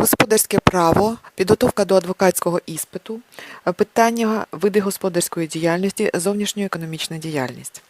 Господарське право, підготовка до адвокатського іспиту, е, питання види господарської діяльності, зовнішньоекономічна діяльність.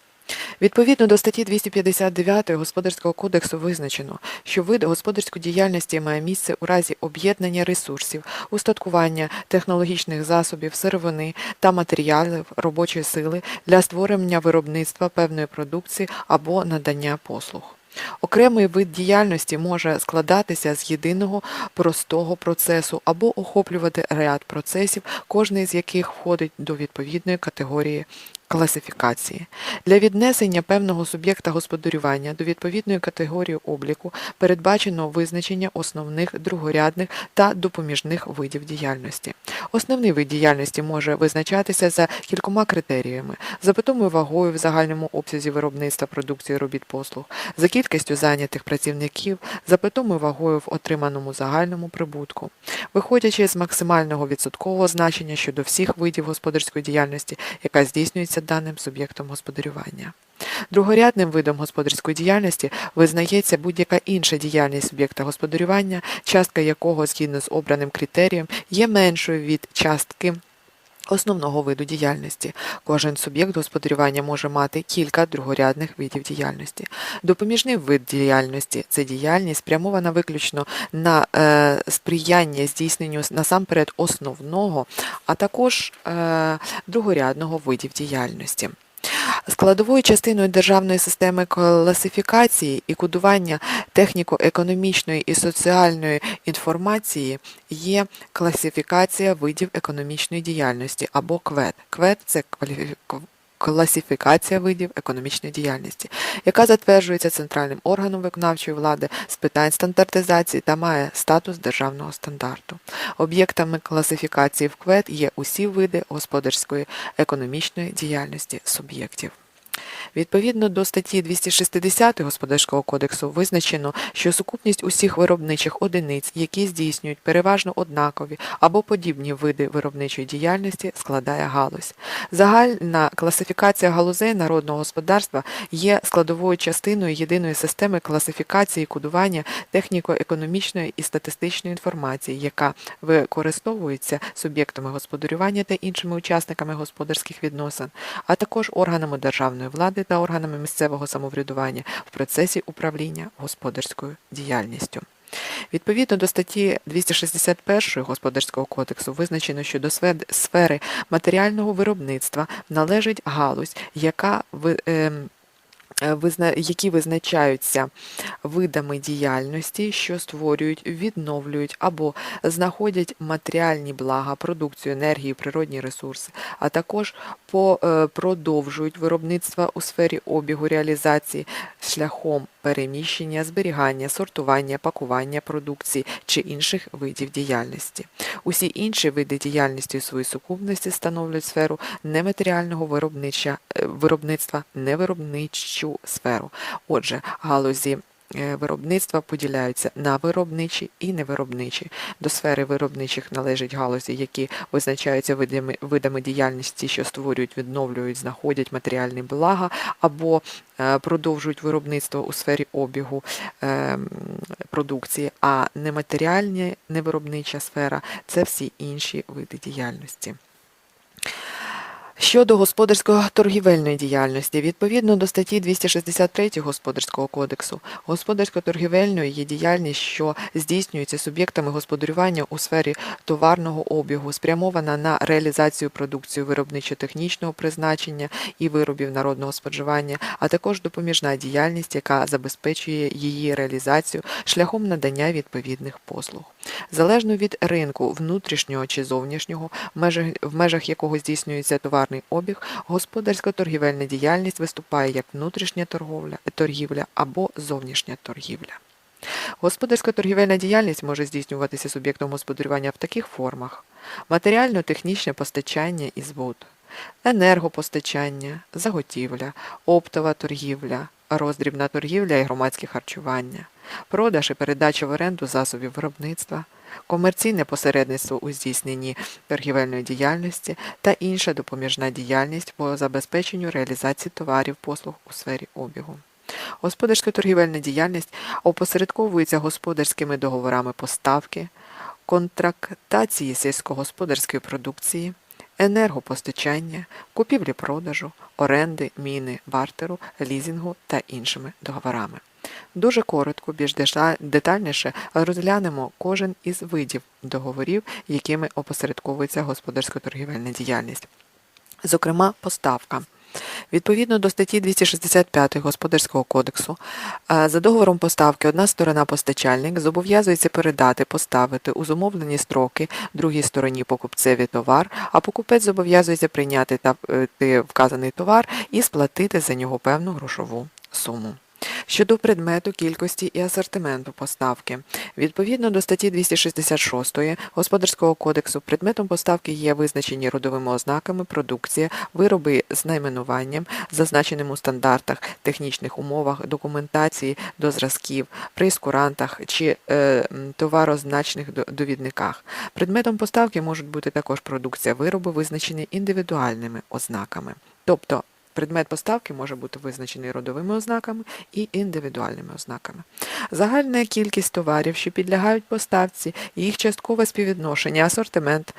Відповідно до статті 259 Господарського кодексу визначено, що вид господарської діяльності має місце у разі об'єднання ресурсів, устаткування технологічних засобів, сировини та матеріалів робочої сили для створення виробництва певної продукції або надання послуг. Окремий вид діяльності може складатися з єдиного простого процесу або охоплювати ряд процесів, кожний з яких входить до відповідної категорії класифікації. Для віднесення певного суб'єкта господарювання до відповідної категорії обліку передбачено визначення основних, другорядних та допоміжних видів діяльності. Основний вид діяльності може визначатися за кількома критеріями: за питомою вагою в загальному обсязі виробництва продукції робіт послуг, за кількістю зайнятих працівників, за питомою вагою в отриманому загальному прибутку. Виходячи з максимального відсоткового значення щодо всіх видів господарської діяльності, яка здійснюється даним суб'єктом господарювання. Другорядним видом господарської діяльності визнається будь-яка інша діяльність суб'єкта господарювання, частка якого згідно з обраним критерієм є меншою від частки основного виду діяльності. Кожен суб'єкт господарювання може мати кілька другорядних видів діяльності. Допоміжний вид діяльності це діяльність спрямована виключно на е, сприяння здійсненню насамперед основного, а також е, другорядного видів діяльності. Складовою частиною державної системи класифікації і кодування техніко-економічної і соціальної інформації є класифікація видів економічної діяльності або КВЕД. КВЕД – це класифікація видів економічної діяльності, яка затверджується центральним органом виконавчої влади з питань стандартизації та має статус державного стандарту. Об'єктами класифікації в КВЕД є усі види господарської економічної діяльності суб'єктів. Відповідно до статті 260 Господарського кодексу визначено, що сукупність усіх виробничих одиниць, які здійснюють переважно однакові або подібні види виробничої діяльності, складає галузь. Загальна класифікація галузей народного господарства є складовою частиною єдиної системи класифікації і кодування техніко-економічної і статистичної інформації, яка використовується суб'єктами господарювання та іншими учасниками господарських відносин, а також органами державної влади та органами місцевого самоврядування в процесі управління господарською діяльністю. Відповідно до статті 261 Господарського кодексу визначено, що до сфери матеріального виробництва належить галузь, яка які визначаються видами діяльності, що створюють, відновлюють або знаходять матеріальні блага, продукцію, енергію, природні ресурси, а також е, продовжують виробництво у сфері обігу реалізації шляхом переміщення, зберігання, сортування, пакування продукції чи інших видів діяльності. Усі інші види діяльності у своїй сукупності становлять сферу нематеріального е, виробництва, невиробничу сферу. Отже, галузі виробництва поділяються на виробничі і невиробничі. До сфери виробничих належать галузі, які визначаються видами, видами діяльності, що створюють, відновлюють, знаходять матеріальні блага або е, продовжують виробництво у сфері обігу е, продукції, а нематеріальна невиробнича сфера це всі інші види діяльності. Щодо господарсько-торгівельної діяльності, відповідно до статті 263 Господарського кодексу, господарсько-торгівельною є діяльність, що здійснюється суб'єктами господарювання у сфері товарного обігу, спрямована на реалізацію продукції виробничо-технічного призначення і виробів народного споживання, а також допоміжна діяльність, яка забезпечує її реалізацію шляхом надання відповідних послуг. Залежно від ринку внутрішнього чи зовнішнього, в межах, якого здійснюється товарний обіг, господарсько-торгівельна діяльність виступає як внутрішня торговля, торгівля або зовнішня торгівля. Господарсько-торгівельна діяльність може здійснюватися суб'єктом господарювання в таких формах: матеріально-технічне постачання і збут, енергопостачання, заготівля, оптова торгівля, роздрібна торгівля і громадське харчування, продаж і передача в оренду засобів виробництва, комерційне посередництво у здійсненні торгівельної діяльності та інша допоміжна діяльність по забезпеченню реалізації товарів послуг у сфері обігу. Господарська торгівельна діяльність опосередковується господарськими договорами поставки, контрактації сільськогосподарської продукції, енергопостачання, купівлі-продажу, оренди, міни, бартеру, лізінгу та іншими договорами. Дуже коротко, більш детальніше розглянемо кожен із видів договорів, якими опосередковується господарсько-торгівельна діяльність. Зокрема, поставка. Відповідно до статті 265 Господарського кодексу, е, за договором поставки одна сторона постачальник зобов'язується передати, поставити у зумовлені строки другій стороні покупцеві товар, а покупець зобов'язується прийняти е, вказаний товар і сплатити за нього певну грошову суму. Щодо предмету, кількості і асортименту поставки. Відповідно до статті 266 Господарського кодексу, предметом поставки є визначені родовими ознаками продукція, вироби з найменуванням, зазначеним у стандартах, технічних умовах, документації до зразків, прейскурантах чи е, товарозначних довідниках. Предметом поставки можуть бути також продукція, вироби, визначені індивідуальними ознаками. Тобто Предмет поставки може бути визначений родовими ознаками і індивідуальними ознаками. Загальна кількість товарів, що підлягають поставці, їх часткове співвідношення, асортимент,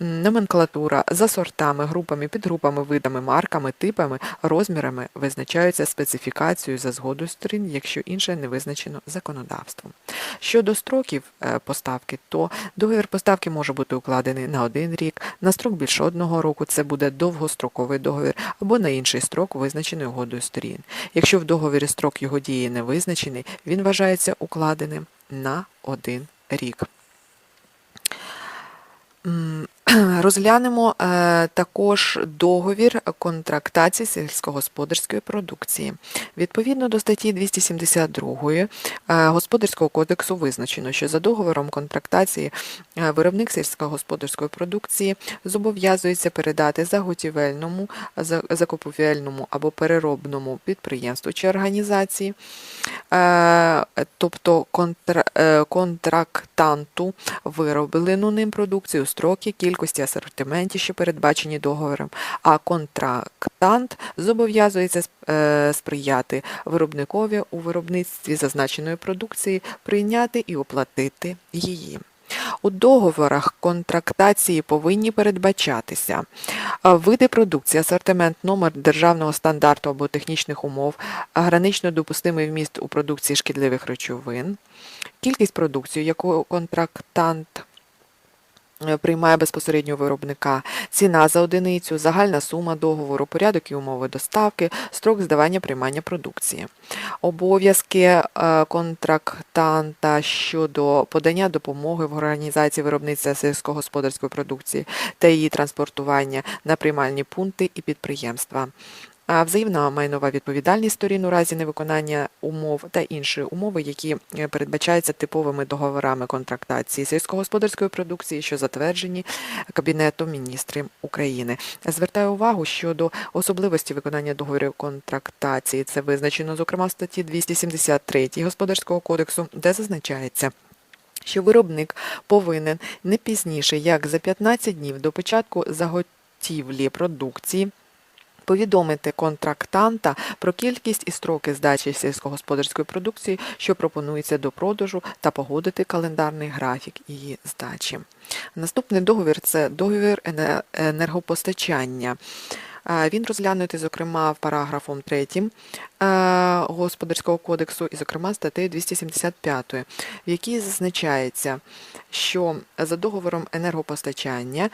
номенклатура за сортами, групами, підгрупами, видами, марками, типами, розмірами визначаються специфікацією за згодою сторін, якщо інше не визначено законодавством. Щодо строків е, поставки, то договір поставки може бути укладений на один рік, на строк більше одного року це буде довгостроковий договір, або на інший строк, визначений угодою сторін. Якщо в договорі строк його дії не визначений, він вважається укладеним на один рік. Розглянемо е, також договір контрактації сільськогосподарської продукції. Відповідно до статті 272 е, Господарського кодексу визначено, що за договором контрактації е, виробник сільськогосподарської продукції зобов'язується передати заготівельному, за- закупівельному або переробному підприємству чи організації, тобто контрактанту вироблену ним продукцію, строки, кількості асортименті, що передбачені договором, а контрактант зобов'язується е, сприяти виробникові у виробництві зазначеної продукції, прийняти і оплатити її. У договорах контрактації повинні передбачатися види продукції, асортимент, номер державного стандарту або технічних умов, гранично допустимий вміст у продукції шкідливих речовин, кількість продукції, яку контрактант е, приймає безпосередньо виробника, ціна за одиницю, загальна сума договору, порядок і умови доставки, строк здавання приймання продукції. Обов'язки е, контрактанта щодо подання допомоги в організації виробництва сільськогосподарської продукції та її транспортування на приймальні пункти і підприємства. Взаємна майнова відповідальність сторін у разі невиконання умов та інші умови, які е, передбачаються типовими договорами контрактації сільськогосподарської продукції, що затверджені Кабінетом міністрів України. Звертаю увагу щодо особливості виконання договорів контрактації. Це визначено, зокрема, в статті 273 Господарського кодексу, де зазначається. Що виробник повинен не пізніше, як за 15 днів до початку заготівлі продукції повідомити контрактанта про кількість і строки здачі сільськогосподарської продукції, що пропонується до продажу, та погодити календарний графік її здачі. Наступний договір це договір енергопостачання. Він розглянутий, зокрема, в параграфом 3 е, Господарського кодексу і, зокрема, статтею 275, в якій зазначається, що за договором енергопостачання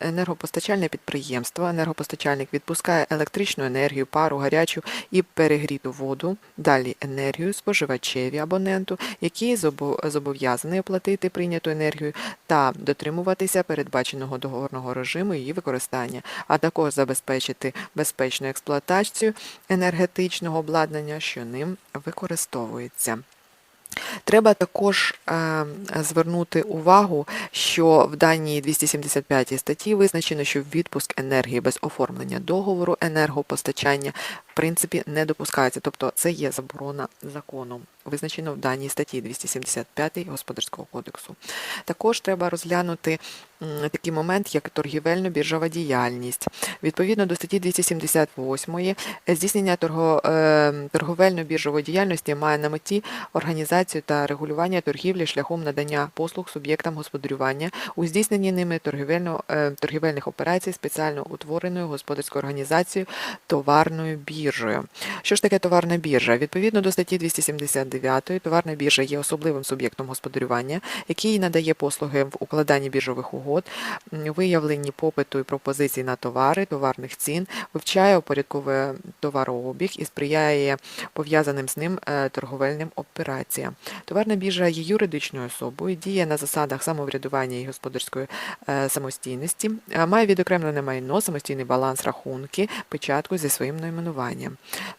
енергопостачальне підприємство, енергопостачальник відпускає електричну енергію, пару, гарячу і перегріту воду, далі енергію споживачеві абоненту, який зобо- зобов'язаний оплатити прийняту енергію та дотримуватися передбаченого договорного режиму її використання, а також забезпечити безпечну експлуатацію енергетичного обладнання, що ним використовується. Треба також е, звернути увагу, що в даній 275 статті визначено, що відпуск енергії без оформлення договору енергопостачання принципі не допускається. Тобто це є заборона законом, визначено в даній статті 275 Господарського кодексу. Також треба розглянути такий момент, як торгівельно-біржова діяльність. Відповідно до статті 278 е, здійснення е, торговельно-біржової діяльності має на меті організацію та регулювання торгівлі шляхом надання послуг суб'єктам господарювання у здійсненні ними торгівельно, е, торгівельних операцій спеціально утвореною господарською організацією товарною біржею. Що ж таке товарна біржа? Відповідно до статті 279 товарна біржа є особливим суб'єктом господарювання, який надає послуги в укладанні біржових угод, виявленні попиту і пропозицій на товари, товарних цін, вивчає, упорядковує товарообіг і сприяє пов'язаним з ним е, торговельним операціям. Товарна біржа є юридичною особою, діє на засадах самоврядування і господарської е, самостійності, е, має відокремлене майно, самостійний баланс рахунки, печатку зі своїм найменуванням.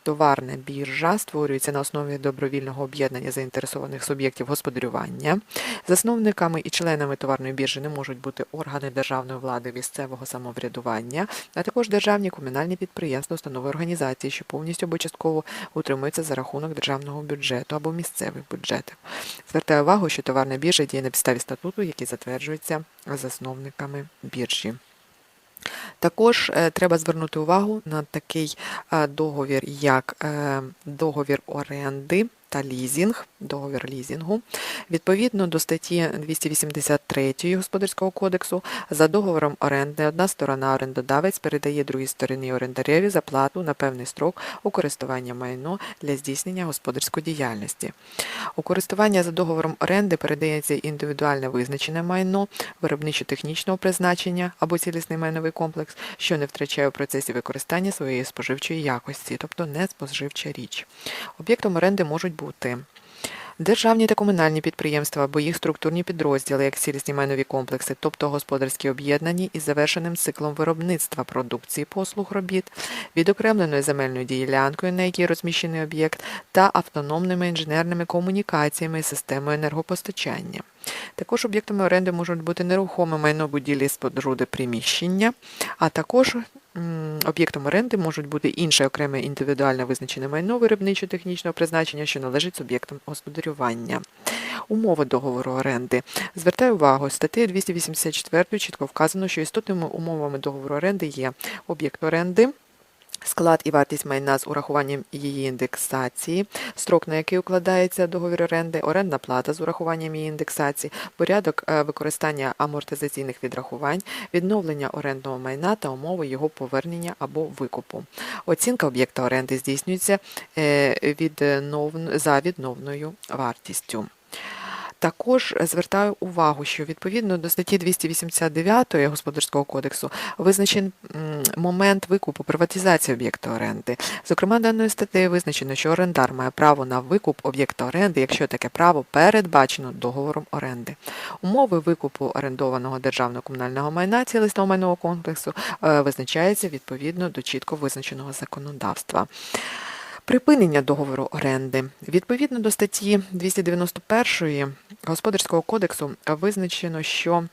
Товарна біржа створюється на основі добровільного об'єднання заінтересованих суб'єктів господарювання. Засновниками і членами товарної біржі не можуть бути органи державної влади місцевого самоврядування, а також державні комунальні підприємства, установи організації, що повністю або частково утримуються за рахунок державного бюджету або місцевих бюджетів. Звертаю увагу, що товарна біржа діє на підставі статуту, який затверджується засновниками біржі. Також е, треба звернути увагу на такий е, договір, як е, договір оренди та лізінг, договір лізінгу. Відповідно до статті 283 Господарського кодексу, за договором оренди одна сторона орендодавець передає другій стороні орендареві за плату на певний строк у користування майно для здійснення господарської діяльності. У користування за договором оренди передається індивідуальне визначене майно, виробничо-технічного призначення або цілісний майновий комплекс, що не втрачає у процесі використання своєї споживчої якості, тобто не споживча річ. Об'єктом оренди можуть бути Державні та комунальні підприємства або їх структурні підрозділи, як цілісні майнові комплекси, тобто господарські об'єднані із завершеним циклом виробництва продукції послуг робіт, відокремленою земельною ділянкою, на якій розміщений об'єкт, та автономними інженерними комунікаціями з системою енергопостачання. Також об'єктами оренди можуть бути нерухоме майно будівлі споруди приміщення, а також об'єктом оренди можуть бути інше окреме індивідуально визначене майно виробничо-технічного призначення, що належить суб'єктам господарювання. Умови договору оренди. Звертаю увагу, статтею 284 чітко вказано, що істотними умовами договору оренди є об'єкт оренди, Склад і вартість майна з урахуванням її індексації, строк, на який укладається договір оренди, орендна плата з урахуванням її індексації, порядок е, використання амортизаційних відрахувань, відновлення орендного майна та умови його повернення або викупу. Оцінка об'єкта оренди здійснюється е, за відновною вартістю. Також звертаю увагу, що відповідно до статті 289 Господарського кодексу визначен момент викупу приватизації об'єкта оренди. Зокрема, даною статтею визначено, що орендар має право на викуп об'єкта оренди, якщо таке право передбачено договором оренди. Умови викупу орендованого державного комунального майна цілісного майнового комплексу е, визначаються відповідно до чітко визначеного законодавства. Припинення договору оренди. Відповідно до статті 291 Господарського кодексу визначено, що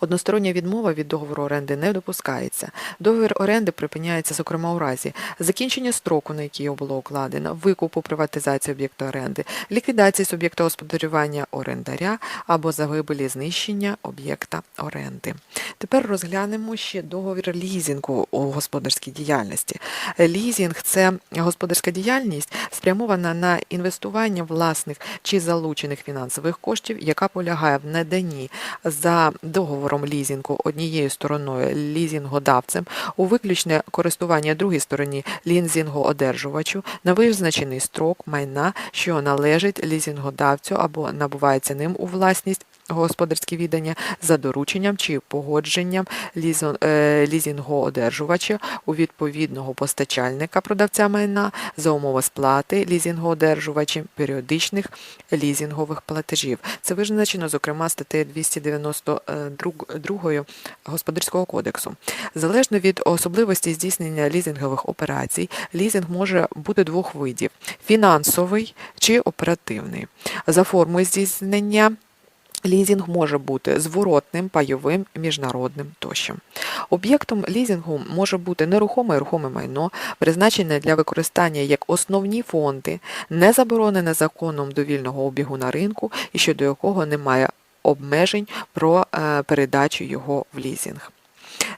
Одностороння відмова від договору оренди не допускається. Договір оренди припиняється, зокрема, у разі закінчення строку, на який його було укладено, викупу приватизації об'єкта оренди, ліквідації суб'єкта господарювання орендаря або загибелі знищення об'єкта оренди. Тепер розглянемо ще договір лізінгу у господарській діяльності. Лізінг це господарська діяльність, спрямована на інвестування власних чи залучених фінансових коштів, яка полягає в наданні за договором лізінгу однією стороною лізінгодавцем у виключне користування другій стороні лізінгоодержувачу на визначений строк майна, що належить лізінгодавцю або набувається ним у власність господарські віддання за дорученням чи погодженням е, лізінгоодержувача у відповідного постачальника продавця майна за умови сплати лізінгоодержувачем періодичних лізінгових платежів. Це визначено, зокрема, статтею 292 Господарського кодексу. Залежно від особливості здійснення лізингових операцій, лізинг може бути двох видів: фінансовий чи оперативний. За формою здійснення Лізінг може бути зворотним, пайовим, міжнародним тощо. Об'єктом лізінгу може бути нерухоме і рухоме майно, призначене для використання як основні фонди, не заборонене законом довільного обігу на ринку і щодо якого немає обмежень про е, передачу його в лізінг.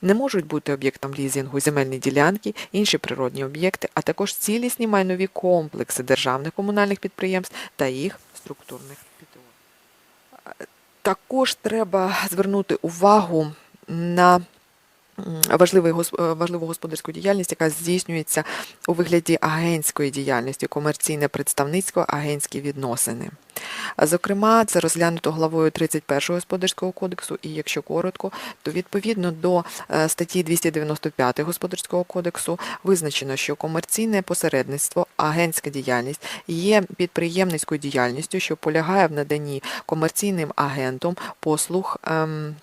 Не можуть бути об'єктом лізінгу земельні ділянки, інші природні об'єкти, а також цілісні майнові комплекси державних комунальних підприємств та їх структурних підрозділів. Також треба звернути увагу на важливу господарську діяльність, яка здійснюється у вигляді агентської діяльності, комерційне представництво, агентські відносини. Зокрема, це розглянуто главою 31 Господарського кодексу, і якщо коротко, то відповідно до е, статті 295 Господарського кодексу визначено, що комерційне посередництво, агентська діяльність є підприємницькою діяльністю, що полягає в наданні комерційним агентом послуг. ем,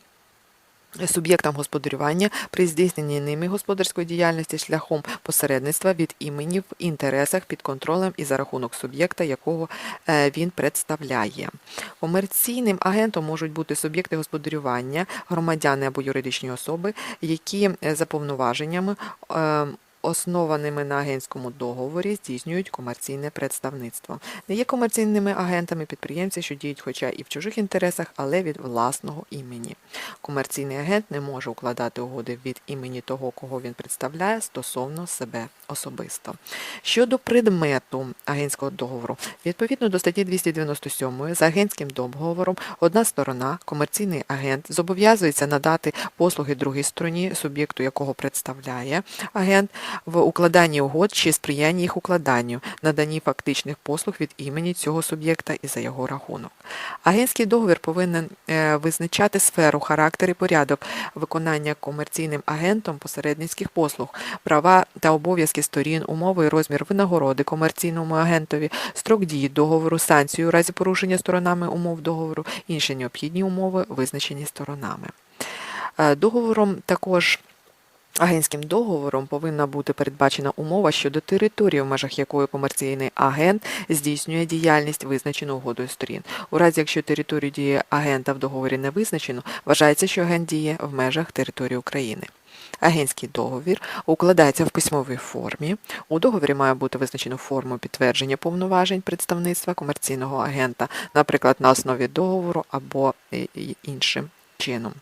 Суб'єктам господарювання при здійсненні ними господарської діяльності шляхом посередництва від імені в інтересах під контролем і за рахунок суб'єкта, якого е, він представляє. Комерційним агентом можуть бути суб'єкти господарювання, громадяни або юридичні особи, які е, за повноваженнями е, Основаними на агентському договорі здійснюють комерційне представництво. Не є комерційними агентами підприємці, що діють хоча і в чужих інтересах, але від власного імені. Комерційний агент не може укладати угоди від імені того, кого він представляє, стосовно себе особисто. Щодо предмету агентського договору, відповідно до статті 297 за агентським договором одна сторона, комерційний агент, зобов'язується надати послуги другій стороні, суб'єкту якого представляє агент, в укладанні угод чи сприянні їх укладанню, наданні фактичних послуг від імені цього суб'єкта і за його рахунок. Агентський договір повинен е, визначати сферу, характер і порядок виконання комерційним агентом посередницьких послуг, права та обов'язки сторін, умови і розмір винагороди комерційному агентові, строк дії договору, санкцію у разі порушення сторонами умов договору, інші необхідні умови, визначені сторонами. Е, Договором також Агентським договором повинна бути передбачена умова щодо території, в межах якої комерційний агент здійснює діяльність, визначену угодою сторін. У разі, якщо територію дії агента в договорі не визначено, вважається, що агент діє в межах території України. Агентський договір укладається в письмовій формі. У договорі має бути визначено форму підтвердження повноважень представництва комерційного агента, наприклад, на основі договору або е, іншим чином.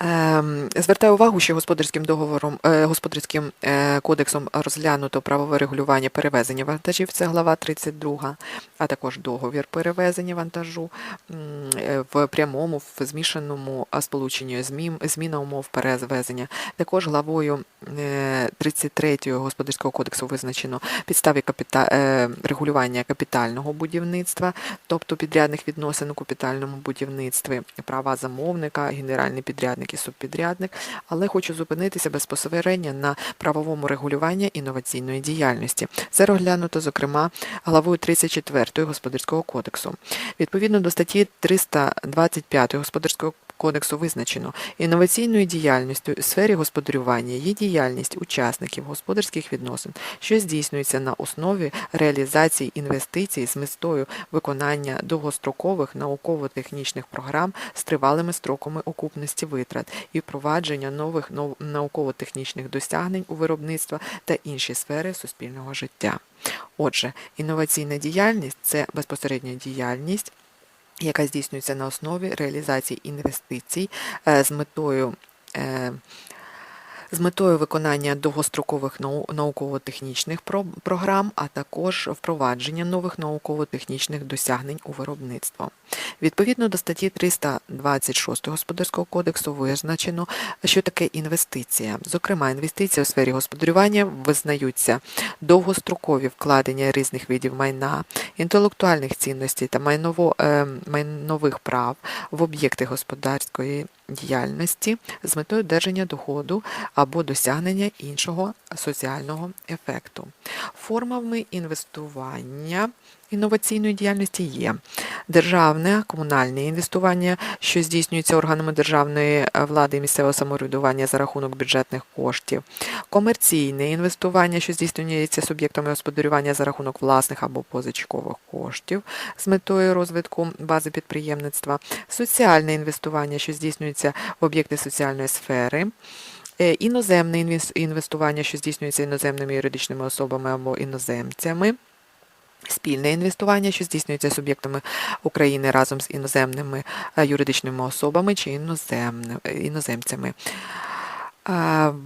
Ем, Звертаю увагу, що господарським договором, е, господарським е, кодексом розглянуто правове регулювання перевезення вантажів, це глава 32, а також договір перевезення вантажу е, в прямому, в змішаному сполученні зміна умов перевезення. Також главою е, 33 господарського кодексу визначено підстави капіта, регулювання капітального будівництва, тобто підрядних відносин у капітальному будівництві, права замовника, генеральний підрядник і субпідрядник, але хочу зупинитися безпосередньо на правовому регулюванні інноваційної діяльності. Це розглянуто, зокрема, главою 34 Господарського кодексу. Відповідно до статті 325 Господарського Кодексу визначено інноваційною діяльністю у сфері господарювання є діяльність учасників господарських відносин, що здійснюється на основі реалізації інвестицій з метою виконання довгострокових науково-технічних програм з тривалими строками окупності витрат і впровадження нових науково-технічних досягнень у виробництва та інші сфери суспільного життя. Отже, інноваційна діяльність це безпосередня діяльність яка здійснюється на основі реалізації інвестицій е, з метою. З метою виконання довгострокових науково-технічних про- програм, а також впровадження нових науково-технічних досягнень у виробництво. Відповідно до статті 326 Господарського кодексу визначено, що таке інвестиція. Зокрема, інвестиції у сфері господарювання визнаються довгострокові вкладення різних видів майна, інтелектуальних цінностей та майново, е, майнових прав в об'єкти господарської діяльності з метою одержання доходу або досягнення іншого соціального ефекту. Формами інвестування інноваційної діяльності є державне, комунальне інвестування, що здійснюється органами державної е, влади і місцевого самоврядування за рахунок бюджетних коштів, комерційне інвестування, що здійснюється суб'єктами господарювання за рахунок власних або позичкових коштів з метою розвитку бази підприємництва, соціальне інвестування, що здійснюється в об'єкти соціальної сфери. Е, Іноземне інвестування, що здійснюється іноземними юридичними особами або іноземцями. Спільне інвестування, що здійснюється суб'єктами України разом з іноземними е, юридичними особами чи е, іноземцями.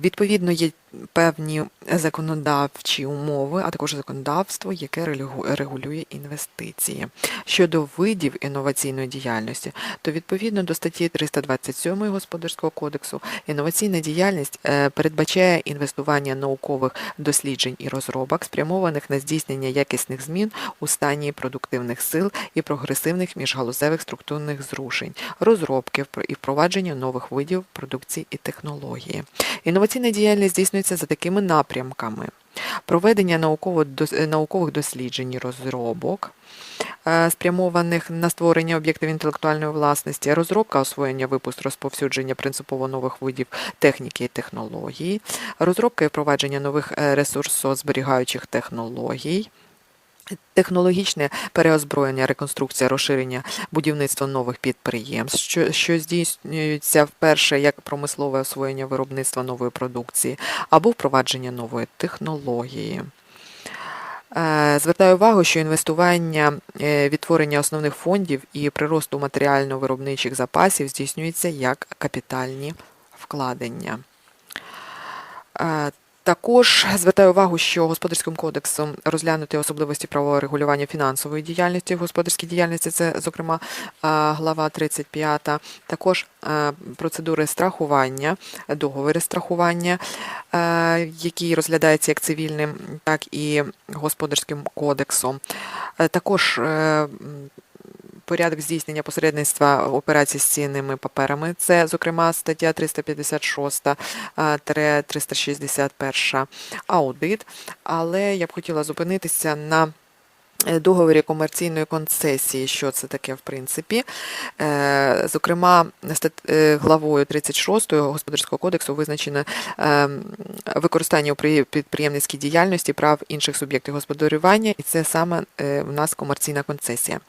Відповідно, є певні законодавчі умови, а також законодавство, яке регулює інвестиції. Щодо видів інноваційної діяльності, то відповідно до статті 327 Господарського кодексу інноваційна діяльність е, передбачає інвестування наукових досліджень і розробок, спрямованих на здійснення якісних змін у стані продуктивних сил і прогресивних міжгалузевих структурних зрушень, розробки і впровадження нових видів продукції і технології. Інноваційна діяльність здійснюється за такими напрямками: проведення наукових досліджень і розробок, е, спрямованих на створення об'єктів інтелектуальної власності, розробка, освоєння, випуск, розповсюдження принципово нових видів техніки і технологій, розробка і впровадження нових е, ресурсозберігаючих технологій. Технологічне переозброєння, реконструкція, розширення будівництва нових підприємств, що, що здійснюється вперше як промислове освоєння виробництва нової продукції або впровадження нової технології. Е, Звертаю увагу, що інвестування, е, відтворення основних фондів і приросту матеріально-виробничих запасів здійснюється як капітальні вкладення. Також звертаю увагу, що господарським кодексом розглянути особливості правового регулювання фінансової діяльності в господарській діяльності, це, зокрема, глава 35, також процедури страхування, договори страхування, які розглядаються як цивільним, так і господарським кодексом. Е, Також е, порядок здійснення посередництва операцій з цінними паперами. Це, зокрема, стаття 356 е, тире 361 аудит. Але я б хотіла зупинитися на е, договорі комерційної концесії, що це таке в принципі. Е, Зокрема, е, главою 36 Господарського кодексу визначено е, використання у підприємницькій діяльності прав інших суб'єктів господарювання, і це саме е, в нас комерційна концесія.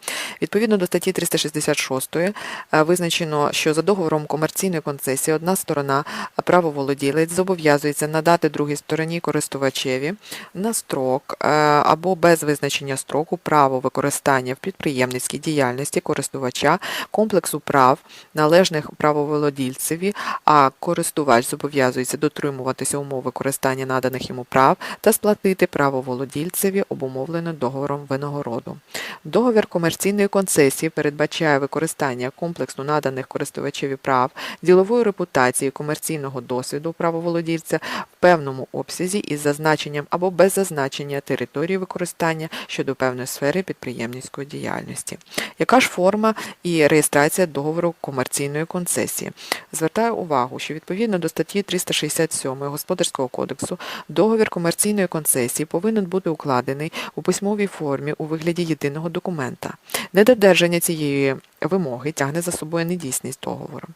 Відповідно до статті 366 е, визначено, що за договором комерційної концесії одна сторона, правоволоділець, зобов'язується надати другій стороні користувачеві на строк е, або без визначення строку право використання в підприємницькій діяльності користувача комплексу прав, належних правоволодільцеві, а користувач зобов'язується дотримуватися умов використання наданих йому прав та сплатити правоволодільцеві обумовлено договором винагороду. Договір комерційної концесії передбачає використання комплексно наданих користувачеві прав, ділової репутації, комерційного досвіду правоволодільця в певному обсязі із зазначенням або без зазначення території використання щодо певної сфери підприємницької діяльності. Яка ж форма і реєстрація договору комерційної концесії? Звертаю увагу, що відповідно до статті 367 Господарського кодексу договір комерційної концесії повинен бути укладений у письмовій формі у вигляді єдиного документа. Недодержання цієї вимоги тягне за собою недійсність договору.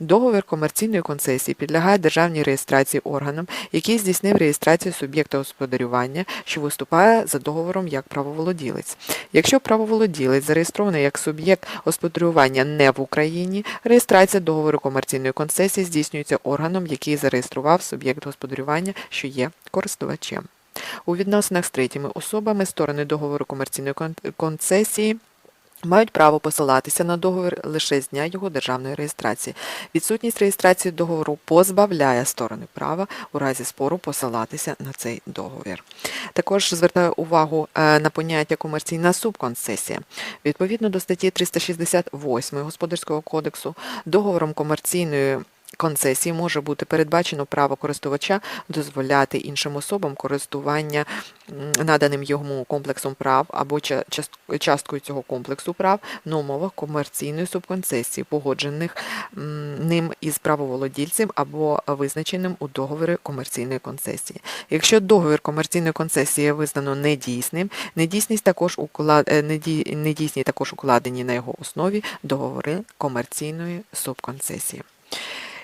Договір комерційної концесії підлягає державній реєстрації органам, який здійснив реєстрацію суб'єкта господарювання, що виступає за договором як правоволоділець. Якщо правоволоділець зареєстрований як суб'єкт господарювання не в Україні, реєстрація договору комерційної концесії здійснюється органом, який зареєстрував суб'єкт господарювання, що є користувачем. У відносинах з третіми особами сторони договору комерційної концесії мають право посилатися на договір лише з дня його державної реєстрації. Відсутність реєстрації договору позбавляє сторони права у разі спору посилатися на цей договір. Також звертаю увагу е, на поняття комерційна субконцесія. Відповідно до статті 368 Господарського кодексу, договором комерційної концесії може бути передбачено право користувача дозволяти іншим особам користування наданим йому комплексом прав або часткою цього комплексу прав на умовах комерційної субконцесії, погоджених ним із правоволодільцем або визначеним у договорі комерційної концесії. Якщо договір комерційної концесії визнано недійсним, недійсність також уклад... е, недійсні також укладені на його основі договори комерційної субконцесії.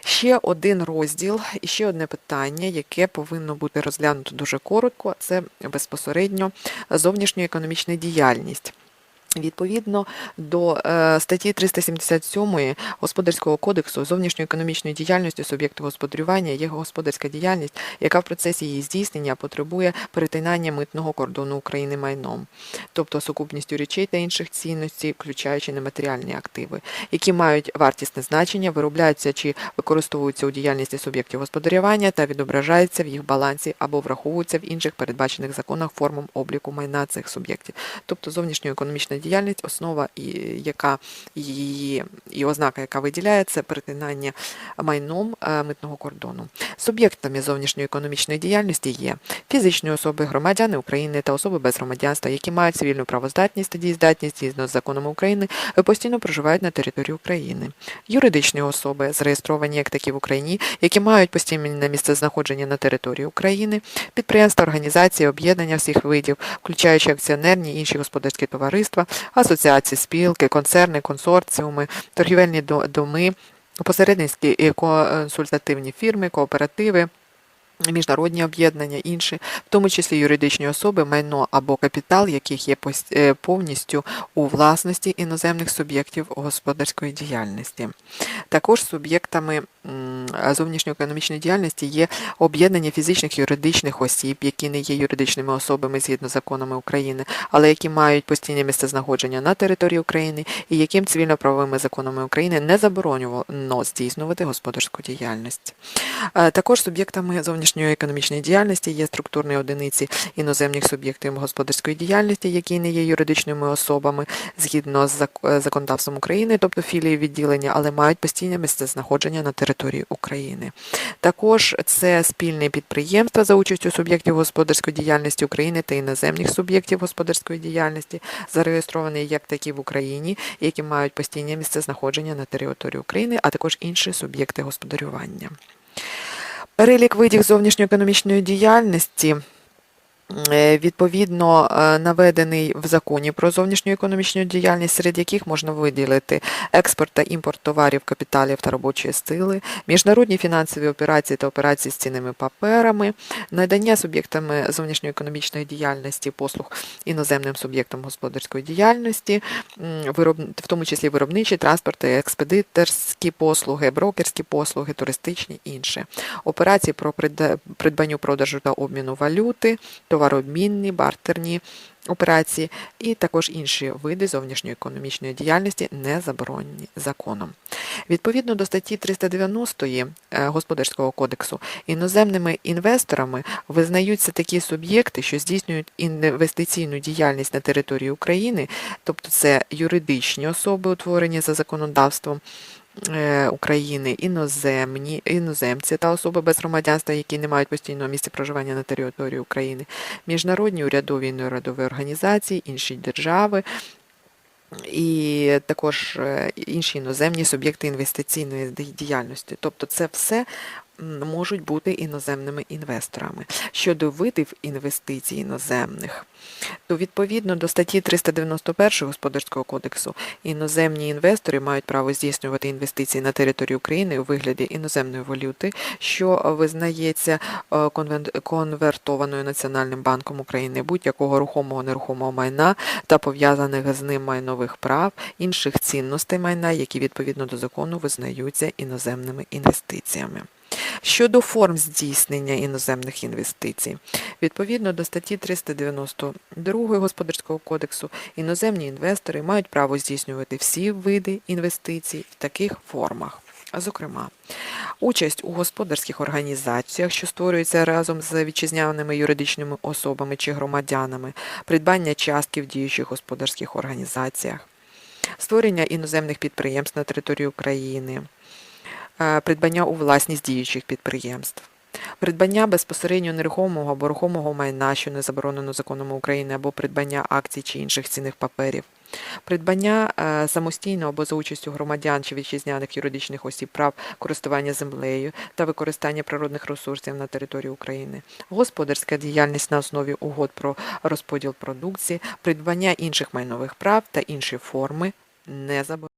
Ще один розділ і ще одне питання, яке повинно бути розглянуто дуже коротко, це безпосередньо зовнішньоекономічна діяльність. Відповідно до е, статті 377 Господарського кодексу зовнішньоекономічної діяльності суб'єкту господарювання є господарська діяльність, яка в процесі її здійснення потребує перетинання митного кордону України майном, тобто сукупністю речей та інших цінностей, включаючи нематеріальні активи, які мають вартісне значення, виробляються чи використовуються у діяльності суб'єктів господарювання та відображаються в їх балансі або враховуються в інших передбачених законах формам обліку майна цих суб'єктів. Тобто зовнішньоекономічна діяльність, основа, і, яка її і ознака, яка виділяє, це перетинання майном е, митного кордону. Суб'єктами зовнішньоекономічної діяльності є фізичні особи, громадяни України та особи без громадянства, які мають цивільну правоздатність та дієздатність згідно з законом України, постійно проживають на території України. Юридичні особи, зареєстровані як такі в Україні, які мають постійне місце знаходження на території України, підприємства, організації, об'єднання всіх видів, включаючи акціонерні і інші господарські товариства, асоціації, спілки, концерни, консорціуми, торгівельні до- доми, посередницькі і консультативні фірми, кооперативи. Міжнародні об'єднання, інші, в тому числі юридичні особи, майно або капітал, яких є е, повністю у власності іноземних суб'єктів господарської діяльності. Також суб'єктами зовнішньоекономічної діяльності є об'єднання фізичних юридичних осіб, які не є юридичними особами згідно з законами України, але які мають постійне місцезнаходження на території України і яким цивільно-правовими законами України не заборонювано здійснювати господарську діяльність. Також суб'єктами зовнішньої економічної діяльності є структурні одиниці іноземних суб'єктів господарської діяльності, які не є юридичними особами згідно з законодавством України, тобто філії відділення, але мають постійне місцезнаходження на території України. Також це спільні підприємства за участю суб'єктів господарської діяльності України та іноземних суб'єктів господарської діяльності, зареєстровані як такі в Україні, які мають постійне місце знаходження на території України, а також інші суб'єкти господарювання. Перелік видів зовнішньоекономічної діяльності відповідно е, наведений в законі про зовнішню економічну діяльність, серед яких можна виділити експорт та імпорт товарів, капіталів та робочої сили, міжнародні фінансові операції та операції з цінними паперами, надання суб'єктами зовнішньої економічної діяльності послуг іноземним суб'єктам господарської діяльності, в тому числі виробничі, транспорти, експедиторські послуги, брокерські послуги, туристичні інші. Операції про придбанню, продажу та обміну валюти, товарообмінні, бартерні операції і також інші види зовнішньої економічної діяльності не заборонені законом. Відповідно до статті 390 е, Господарського кодексу, іноземними інвесторами визнаються такі суб'єкти, що здійснюють інвестиційну діяльність на території України, тобто це юридичні особи, утворені за законодавством, України, іноземні, іноземці та особи без громадянства, які не мають постійного місця проживання на території України, міжнародні урядові і неурядові організації, інші держави. І також е, інші іноземні суб'єкти інвестиційної діяльності. Тобто це все можуть бути іноземними інвесторами. Щодо видів інвестицій іноземних, то відповідно до статті 391 Господарського кодексу іноземні інвестори мають право здійснювати інвестиції на території України у вигляді іноземної валюти, що визнається е, конвертованою Національним банком України будь-якого рухомого нерухомого майна та пов'язаних з ним майнових прав, інших цінностей майна, які відповідно до закону визнаються іноземними інвестиціями. Щодо форм здійснення іноземних інвестицій, відповідно до статті 392 Господарського кодексу, іноземні інвестори мають право здійснювати всі види інвестицій в таких формах. Зокрема, участь у господарських організаціях, що створюються разом з вітчизняними юридичними особами чи громадянами, придбання частки в діючих господарських організаціях, створення іноземних підприємств на території України, придбання у власність діючих підприємств. Придбання безпосередньо нерухомого або рухомого майна, що не заборонено законом України, або придбання акцій чи інших цінних паперів. Придбання е, самостійно або за участю громадян чи вітчизняних юридичних осіб прав користування землею та використання природних ресурсів на території України, господарська діяльність на основі угод про розподіл продукції, придбання інших майнових прав та інші форми не заборонено.